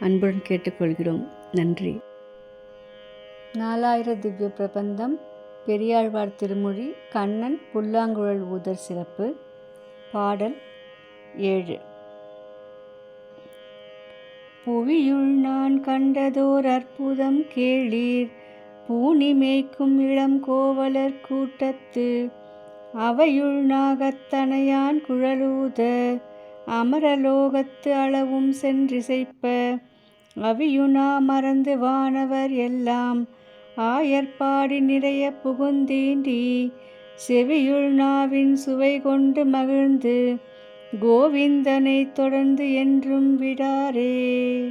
அன்புடன் கேட்டுக்கொள்கிறோம். நன்றி. நாலாயிர திவ்ய பிரபந்தம் பெரியாழ்வார் திருமொழி கண்ணன் புல்லாங்குழல் ஊதர் சிறப்பு பாடல் ஏழு. புவியுள் நான் கண்டதோர் அற்புதம் கேளீர் பூனி மேய்க்கும் இளம் கோவலர் கூட்டத்து அவையுள் நாகத்தனையான் குழலூத அமரலோகத்து அளவும் சென்றிசைப்ப அவியுனா மறந்து வானவர் எல்லாம். ஆயர்பாடி நிறைய புகுந்தீண்டி. செவியுள் நாவின் சுவை கொண்டு மகிழ்ந்து. கோவிந்தனை தொடர்ந்து என்றும் விடாரே.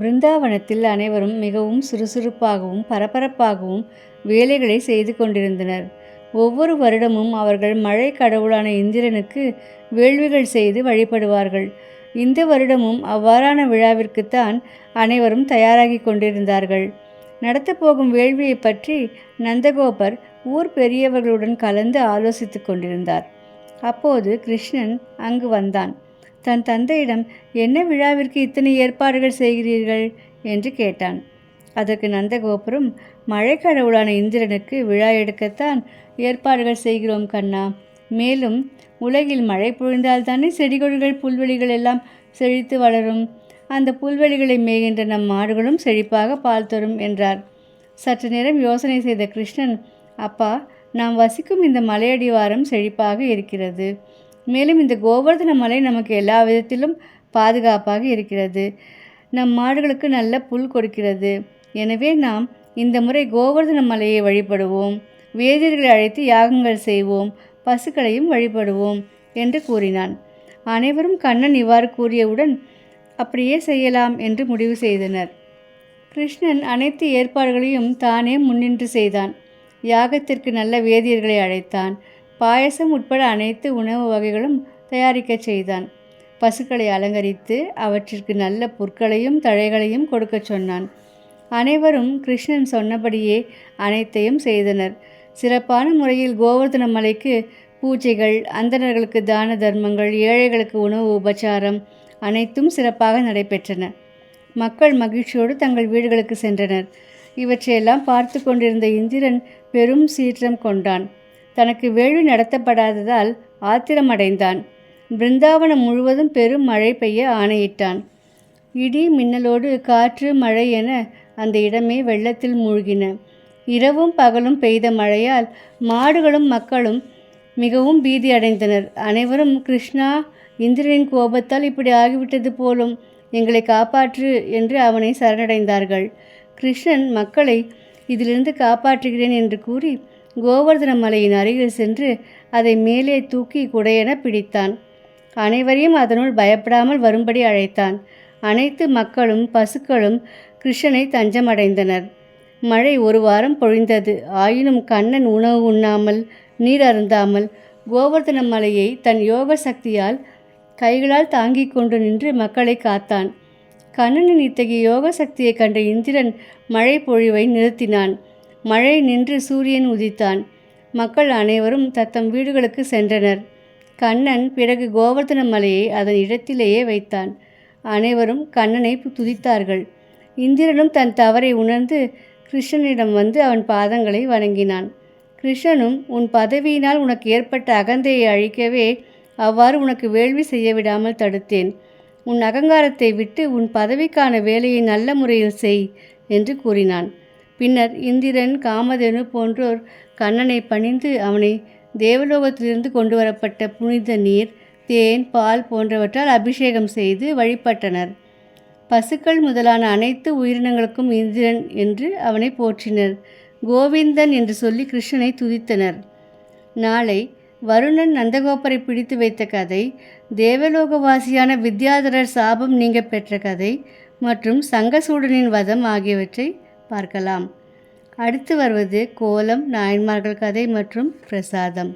பிருந்தாவனத்தில் அனைவரும் மிகவும் சுறுசுறுப்பாகவும் பரபரப்பாகவும் வேலைகளை செய்து கொண்டிருந்தனர். ஒவ்வொரு வருடமும் அவர்கள் மழை கடவுளான இந்திரனுக்கு வேள்விகள் செய்து வழிபடுவார்கள். இந்த வருடமும் அவ்வாறான விழாவிற்குத்தான் அனைவரும் தயாராகி கொண்டிருந்தார்கள். நடத்தப்போகும் வேள்வியை பற்றி நந்தகோபர் ஊர் பெரியவர்களுடன் கலந்து ஆலோசித்து கொண்டிருந்தார். அப்போது கிருஷ்ணன் அங்கு வந்தான். தன் தந்தையிடம் என்ன விழாவிற்கு இத்தனை ஏற்பாடுகள் செய்கிறீர்கள்? என்று கேட்டான். அதற்கு நந்தகோபுரம் மழை கடவுளான இந்திரனுக்கு விழா எடுக்கத்தான் ஏற்பாடுகள் செய்கிறோம் கண்ணா. மேலும் உலகில் மழை பொழிந்தால்தானே செடிகொடிகள் புல்வெளிகள் எல்லாம் செழித்து வளரும். அந்த புல்வெளிகளை மேய்கின்ற நம் மாடுகளும் செழிப்பாக பால் தரும் என்றார். சற்று நேரம் யோசனை செய்த கிருஷ்ணன் அப்பா நாம் வசிக்கும் இந்த மலையடிவாரம் செழிப்பாக இருக்கிறது. மேலும் இந்த கோவர்தன மலை நமக்கு எல்லா விதத்திலும் பாதுகாப்பாக இருக்கிறது. நம் மாடுகளுக்கு நல்ல புல் கொடுக்கிறது. எனவே நாம் இந்த முறை கோவர்தன மலையை வழிபடுவோம். வேதியர்களை அழைத்து யாகங்கள் செய்வோம். பசுக்களையும் வழிபடுவோம் என்று கூறினான். அனைவரும் கண்ணன் இவ்வாறு கூறியவுடன் அப்படியே செய்யலாம் என்று முடிவு செய்தனர். கிருஷ்ணன் அனைத்து ஏற்பாடுகளையும் தானே முன்னின்று செய்தான். யாகத்திற்கு நல்ல வேதியர்களை அழைத்தான். பாயசம் உட்பட அனைத்து உணவு வகைகளும் தயாரிக்கச் செய்தான். பசுக்களை அலங்கரித்து அவற்றிற்கு நல்ல புற்களையும் தழைகளையும் கொடுக்கச் சொன்னான். அனைவரும் கிருஷ்ணன் சொன்னபடியே அனைத்தையும் செய்தனர். சிறப்பான முறையில் கோவர்தன மலைக்கு பூஜைகள் அந்தணர்களுக்கு தான தர்மங்கள் ஏழைகளுக்கு உணவு உபச்சாரம் அனைத்தும் சிறப்பாக நடைபெற்றன. மக்கள் மகிழ்ச்சியோடு தங்கள் வீடுகளுக்கு சென்றனர். இவற்றையெல்லாம் பார்த்து கொண்டிருந்த இந்திரன் பெரும் சீற்றம் கொண்டான். தனக்கு வேள்வி நடத்தப்படாததால் ஆத்திரமடைந்தான். பிருந்தாவனம் முழுவதும் பெரும் மழை பெய்ய ஆணையிட்டான். இடி மின்னலோடு காற்று மழை என அந்த இடமே வெள்ளத்தில் மூழ்கின. இரவும் பகலும் பெய்த மழையால் மாடுகளும் மக்களும் மிகவும் பீதி அடைந்தனர் அனைவரும் கிருஷ்ணா இந்திரனின் கோபத்தால் இப்படி ஆகிவிட்டது போலும் எங்களை காப்பாற்று என்று அவனை சரணடைந்தார்கள். கிருஷ்ணன் மக்களை இதிலிருந்து காப்பாற்றுகிறேன் என்று கூறி கோவர்தன மலையின் அருகில் சென்று அதை மேலே தூக்கி குடையென பிடித்தான். அனைவரையும் அதனுள் பயப்படாமல் வரும்படி அழைத்தான். அனைத்து மக்களும் பசுக்களும் கிருஷ்ணனை தஞ்சமடைந்தனர். மழை ஒரு வாரம் பொழிந்தது. ஆயினும் கண்ணன் உணவு உண்ணாமல் நீர் அருந்தாமல் கோவர்தன மலையை தன் யோக சக்தியால் கைகளால் தாங்கிக் கொண்டு நின்று மக்களை காத்தான். கண்ணனின் இத்தகைய யோக சக்தியை கண்ட இந்திரன் மழை பொழிவை நிறுத்தினான். மழை நின்று சூரியன் உதித்தான். மக்கள் அனைவரும் தத்தம் வீடுகளுக்கு சென்றனர். கண்ணன் பிறகு கோவர்தன மலையை அதன் இடத்திலேயே வைத்தான். அனைவரும் கண்ணனை துதித்தார்கள். இந்திரனும் தன் தவறை உணர்ந்து கிருஷ்ணனிடம் வந்து அவன் பாதங்களை வணங்கினான். கிருஷ்ணனும் உன் பதவியினால் உனக்கு ஏற்பட்ட அகந்தையை அழிக்கவே அவ்வாறு உனக்கு வேள்வி செய்ய விடாமல் தடுத்தேன். உன் அகங்காரத்தை விட்டு உன் பதவிக்கான வேலையை நல்ல முறையில் செய் என்று கூறினான். பின்னர் இந்திரன் காமதேனு போன்றோர் கண்ணனை பணிந்து அவனை தேவலோகத்திலிருந்து கொண்டு வரப்பட்ட புனித நீர் தேன் பால் போன்றவற்றால் அபிஷேகம் செய்து வழிபட்டனர். பசுக்கள் முதலான அனைத்து உயிரினங்களுக்கும் இந்திரன் என்று அவனை போற்றினர். கோவிந்தன் என்று சொல்லி கிருஷ்ணனை துதித்தனர். நாளை வருணன் நந்தகோபரை பிடித்து வைத்த கதை தேவலோகவாசியான வித்யாதரர் சாபம் நீங்க பெற்ற கதை மற்றும் சங்கசூடனின் வதம் ஆகியவற்றை பார்க்கலாம். அடுத்து வருவது கோலம் நாயன்மார்கள் கதை மற்றும் பிரசாதம்.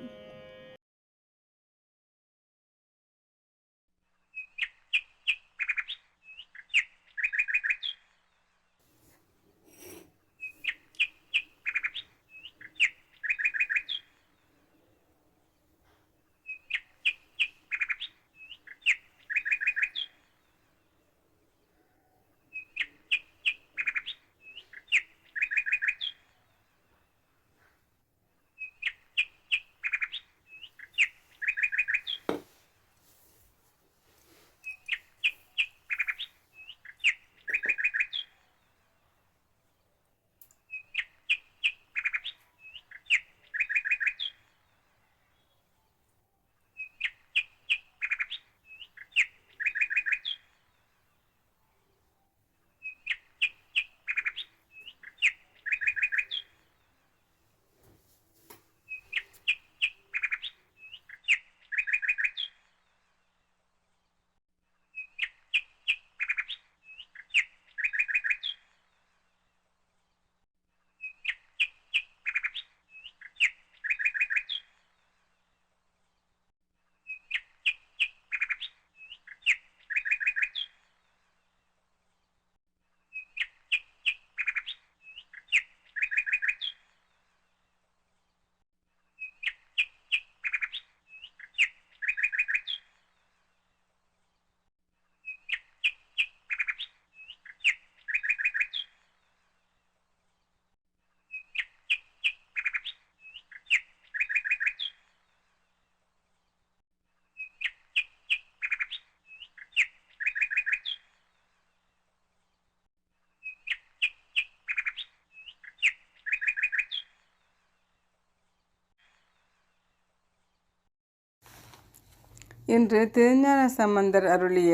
இன்று திருஞான சம்பந்தர் அருளிய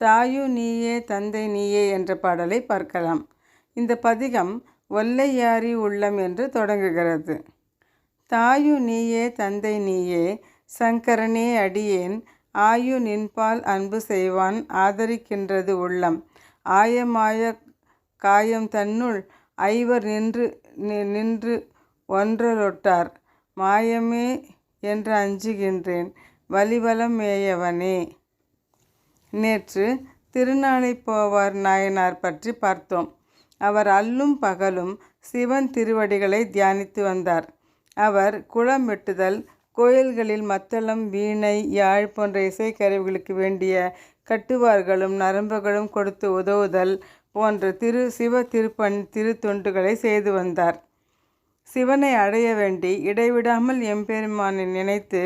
தாயு நீயே தந்தை நீயே என்ற பாடலை பார்க்கலாம். இந்த பதிகம் ஒல்லையாரி உள்ளம் என்று தொடங்குகிறது. தாயு நீயே தந்தை நீயே சங்கரனே அடியேன் ஆயு நின்பால் அன்பு செய்வான் ஆதரிக்கின்றது உள்ளம். ஆயமாய காயம் தன்னுள் ஐவர் நின்று நின்று ஒன்றலொட்டார். மாயமே என்று அஞ்சுகின்றேன் வலிவலம் மேயவனே. நேற்று திருநாளை போவார் நாயனார் பற்றி பார்த்தோம். அவர் அல்லும் பகலும் சிவன் திருவடிகளை தியானித்து வந்தார். அவர் குளம் வெட்டுதல் கோயில்களில் மத்தளம் வீணை யாழ் போன்ற இசைக்கருவிகளுக்கு வேண்டிய கட்டுவார்களும் நரம்புகளும் கொடுத்து உதவுதல் போன்ற திரு சிவ திருப்பண் திருத்தொண்டுகளை செய்து வந்தார். சிவனை அடைய வேண்டி இடைவிடாமல் எம்பெருமானை நினைத்து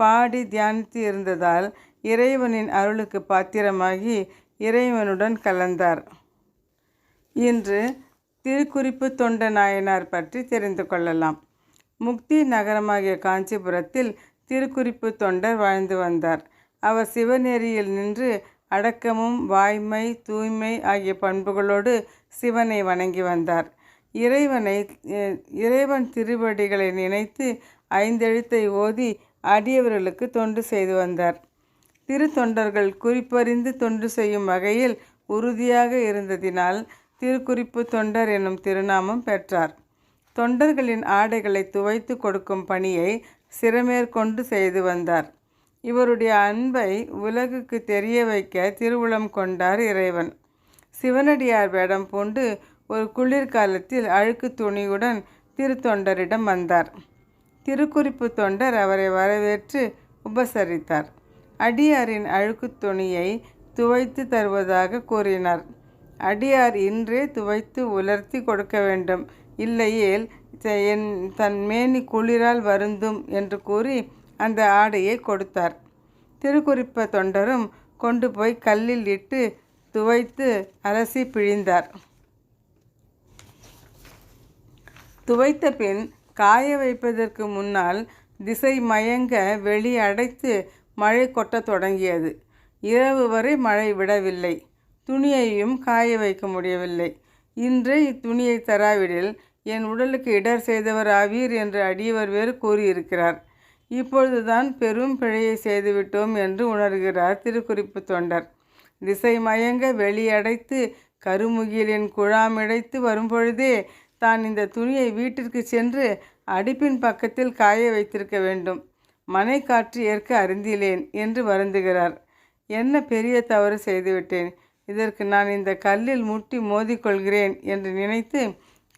பாடி தியானித்து இருந்ததால் இறைவனின் அருளுக்கு பாத்திரமாகி இறைவனுடன் கலந்தார். இன்று திருக்குறிப்பு தொண்ட நாயனார் பற்றி தெரிந்து கொள்ளலாம். முக்தி நகரமாகிய காஞ்சிபுரத்தில் திருக்குறிப்பு தொண்டர் வாழ்ந்து வந்தார். அவர் சிவநெறியில் நின்று அடக்கமும் வாய்மை தூய்மை ஆகிய பண்புகளோடு சிவனை வணங்கி வந்தார். இறைவனை இறைவன் திருவடிகளை நினைத்து ஐந்தெழுத்தை ஓதி அடியவர்களுக்கு தொண்டு செய்து வந்தார். திருத்தொண்டர்கள் குறிப்பறிந்து தொண்டு செய்யும் வகையில் உறுதியாக இருந்ததினால் திருக்குறிப்பு தொண்டர் என்னும் திருநாமம் பெற்றார். தொண்டர்களின் ஆடைகளை துவைத்து கொடுக்கும் பணியை சிறமேற்கொண்டு செய்து வந்தார். இவருடைய அன்பை உலகுக்கு தெரிய வைக்க திருவுளம் கொண்டார் இறைவன். சிவனடியார் வேடம் பூண்டு ஒரு குளிர்காலத்தில் அழுக்கு துணியுடன் திருத்தொண்டரிடம் வந்தார். திருக்குறிப்பு தொண்டர் அவரை வரவேற்று உபசரித்தார். அடியாரின் அழுக்குத் துணியை துவைத்து தருவதாக கூறினார். அடியார் இன்றே துவைத்து உலர்த்தி கொடுக்க வேண்டும். இல்லையேல் என் தன் மேனி குளிரால் வருந்தும் என்று கூறி அந்த ஆடையை கொடுத்தார். திருக்குறிப்ப தொண்டரும் கொண்டு போய் கல்லில் இட்டு துவைத்து அலசி பிழிந்தார். துவைத்த பின் காய வைப்பதற்கு முன்னால் திசை மயங்க வெளி அடைத்து மழை கொட்டத் தொடங்கியது. இரவு வரை மழை விடவில்லை. துணியையும் காய வைக்க முடியவில்லை. இன்று இத்துணியை தராவிடில் என் உடலுக்கு இடர் செய்தவர் ஆவீர் என்று அடியவர் வேறு கூறியிருக்கிறார். இப்பொழுதுதான் பெரும் பிழையை செய்துவிட்டோம் என்று உணர்கிறார் திருக்குறிப்பு தொண்டர். திசை மயங்க வெளியடைத்து கருமுகிலின் குழாமிடைத்து வரும்பொழுதே தான் இந்த துணியை வீட்டிற்கு சென்று அடுப்பின் பக்கத்தில் காய வைத்திருக்க வேண்டும். மனை காற்று ஏற்க அறிந்திலேன் என்று வருந்துகிறார். என்ன பெரிய தவறு செய்துவிட்டேன். இதற்கு நான் இந்த கல்லில் முட்டி மோதிக்கொள்கிறேன் என்று நினைத்து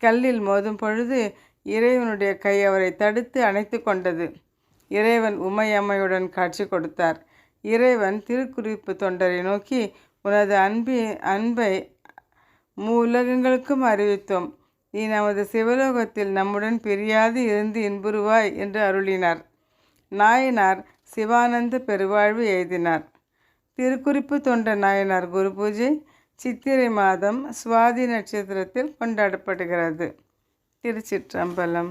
கல்லில் மோதும் பொழுது இறைவனுடைய கை அவரை தடுத்து அணைத்து கொண்டது. இறைவன் உமையம்மையுடன் காட்சி கொடுத்தார். இறைவன் திருக்குறிப்பு தொண்டரை நோக்கி உனது அன்பி அன்பை மூலகங்களுக்கும் அறிவித்தோம். நீ நமது சிவலோகத்தில் நம்முடன் பிரியாது இருந்து இன்புறுவாய் என்று அருளினார். நாயனார் சிவானந்த பெருவாழ்வு எழுதினார். திருக்குறிப்பு தொண்ட நாயனார் குரு பூஜை சித்திரை மாதம் சுவாதி நட்சத்திரத்தில் கொண்டாடப்படுகிறது. திருச்சிற்றம்பலம்.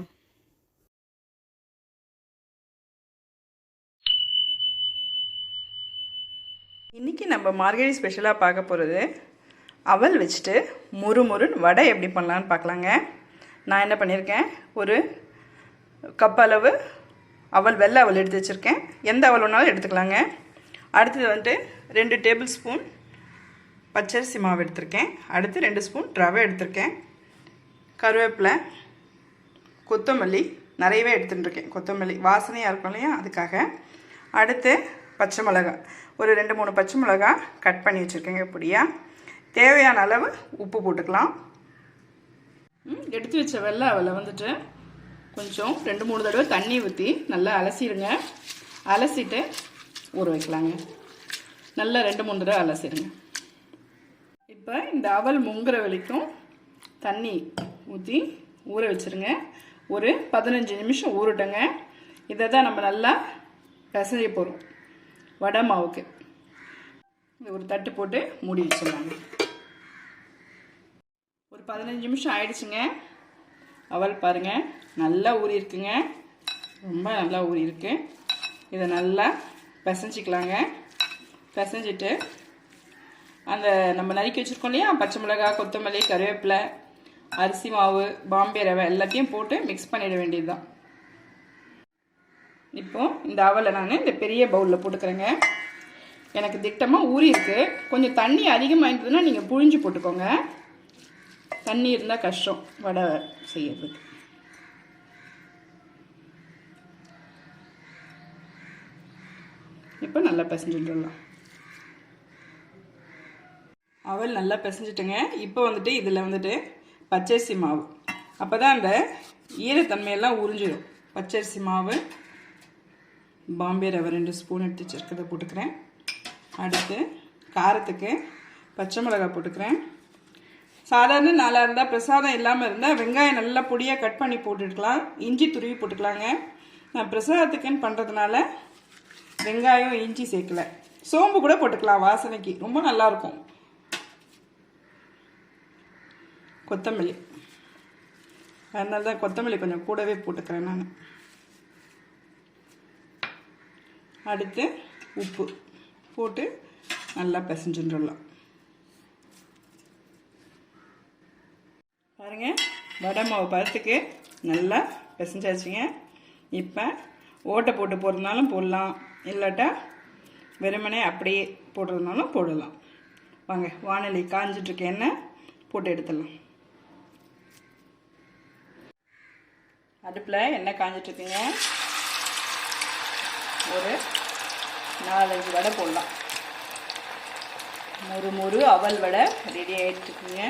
இன்றைக்கி நம்ம மார்கழி ஸ்பெஷலாக பார்க்க போகிறது அவல் வச்சுட்டு முறுமுறுன்னு வடை எப்படி பண்ணலான்னு பார்க்கலாங்க. நான் என்ன பண்ணியிருக்கேன்? ஒரு கப் அளவு அவல் வெள்ளை அவல் எடுத்து வச்சுருக்கேன். எந்த அவல் வேணாலும் எடுத்துக்கலாங்க. அடுத்தது வந்துட்டு ரெண்டு டேபிள் ஸ்பூன் பச்சரிசி மாவு எடுத்திருக்கேன். அடுத்து ரெண்டு ஸ்பூன் ரவை எடுத்திருக்கேன். கருவேப்பிலை கொத்தமல்லி நிறையவே எடுத்துட்டுருக்கேன் கொத்தமல்லி வாசனையாக இருக்கும் இல்லையா? அதுக்காக. அடுத்து பச்சை மிளகா ஒரு ரெண்டு மூணு பச்சை மிளகா கட் பண்ணி வச்சுருக்கேங்க இப்படியாக தேவையான அளவு உப்பு போட்டுக்கலாம். ம், எடுத்து வச்ச வெள்ளை அவளை வந்துட்டு கொஞ்சம் ரெண்டு மூணு தடவை தண்ணி ஊற்றி நல்லா அலசிடுங்க அலசிட்டு ஊற வைக்கலாங்க. நல்லா ரெண்டு மூணு தடவை அலசிடுங்க இப்போ இந்த அவல் முங்குற வரைக்கும் தண்ணி ஊற்றி ஊற வச்சுருங்க. ஒரு பதினஞ்சு நிமிஷம் ஊறட்டுங்க. இதை தான் நம்ம நல்லா பிசைய போகிறோம் வடை மாவுக்கு. இந்த ஒரு தட்டு போட்டு மூடி வச்சிடலாங்க. பதினஞ்சு நிமிஷம் ஆயிடுச்சுங்க. அவல் பாருங்கள் நல்லா ஊறி இருக்குங்க. ரொம்ப நல்லா ஊறி இருக்கு. இதை நல்லா பிசைஞ்சிக்கலாங்க. பிசைஞ்சிட்டு அந்த நம்ம நறுக்கி வச்சுருக்கோம் இல்லையா? பச்சை மிளகாய் கொத்தமல்லி கருவேப்பிலை அரிசி மாவு பாம்பே ரவை எல்லாத்தையும் போட்டு மிக்ஸ் பண்ணிட வேண்டியதுதான். இப்போது இந்த அவலை நான் இந்த பெரிய பவுலில் போட்டுக்கிறேங்க. எனக்கு திட்டமாக ஊறி இருக்குது கொஞ்சம் தண்ணி அதிகமாக இருந்ததுன்னா நீங்கள் புழிஞ்சு போட்டுக்கோங்க. தண்ணி இருந்தால் கஷ்டம் வடை செய்யறதுக்கு. இப்போ நல்லா பிசைஞ்சுட்டுலாம் அவள் நல்லா பிசைஞ்சிட்டுங்க. இப்போ வந்துட்டு இதில் வந்துட்டு பச்சரிசி மாவு. அப்போ தான் அந்த ஈரத்தன்மையெல்லாம் உறிஞ்சிடும். பச்சரிசி மாவு பாம்பே ரவை ரெண்டு ஸ்பூன் எடுத்து வச்சிருக்கிறத போட்டுக்கிறேன். அடுத்து காரத்துக்கு பச்சை மிளகாய் போட்டுக்கிறேன். சாதாரண நாளாக இருந்தால் பிரசாதம் இல்லாமல் இருந்தால் வெங்காயம் நல்லா பொடியாக கட் பண்ணி போட்டுக்கலாம். இஞ்சி துருவி போட்டுக்கலாங்க. நான் பிரசாதத்துக்குன்னு பண்ணுறதுனால வெங்காயம் இஞ்சி சேர்க்கல. சோம்பு கூட போட்டுக்கலாம் வாசனைக்கு. ரொம்ப நல்லாயிருக்கும் கொத்தமல்லி. அதனால தான் கொத்தமல்லி கொஞ்சம் கூடவே போட்டுக்கிறேன் நான். அடுத்து உப்பு போட்டு நல்லா பிசைஞ்சுட்டுலாம் பாருங்க. வடை மாவு பருத்துக்கு நல்லா பிசைஞ்சாச்சுங்க. இப்போ ஓட்டை போட்டு போடுறதுனாலும் போடலாம். இல்லாட்டா வெறுமனே அப்படியே போடுறதுனாலும் போடலாம். வாங்க வானொலி காஞ்சிட்ருக்க. எண்ணெய் போட்டு எடுத்துடலாம். அடுப்பில் எண்ணெய் காஞ்சிட்ருக்குங்க? ஒரு நாலஞ்சு வடை போடலாம். மொறு மொறு அவல் வடை ரெடி ஆகிட்டுருக்குங்க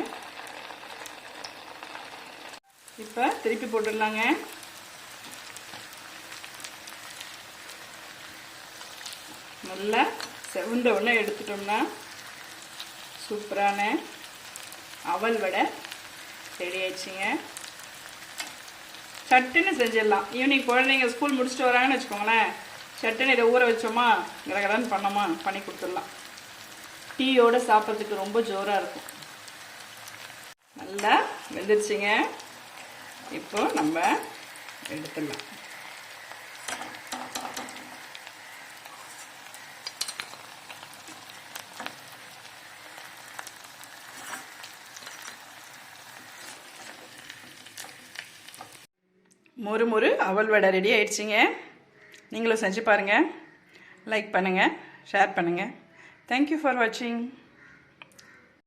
இப்போ திருப்பி போட்டுடலாங்க. நல்லா செவந்த உடனே எடுத்துட்டோம்னா சூப்பரான அவல் வடை ரெடி ஆயிடுச்சுங்க. சட்டுன்னு செஞ்சிடலாம். ஈவினிங் குழந்தைங்க ஸ்கூல் முடிச்சுட்டு வராங்கன்னு வச்சுக்கோங்களேன். சட்டுன்னு இதை ஊற வச்சோமா கடகடன்னு பண்ணோமா பண்ணி கொடுத்துடலாம். டீயோடு சாப்பிட்றதுக்கு ரொம்ப ஜோராக இருக்கும். நல்லா வெந்துருச்சுங்க. இப்போ நம்ம எடுத்துடலாம். மொறு மொறு அவல் வடை ரெடி ஆயிடுச்சிங்க. நீங்களும் செஞ்சு பாருங்கள் லைக் பண்ணுங்கள் ஷேர் பண்ணுங்கள் தேங்க்யூ ஃபார் வாட்சிங்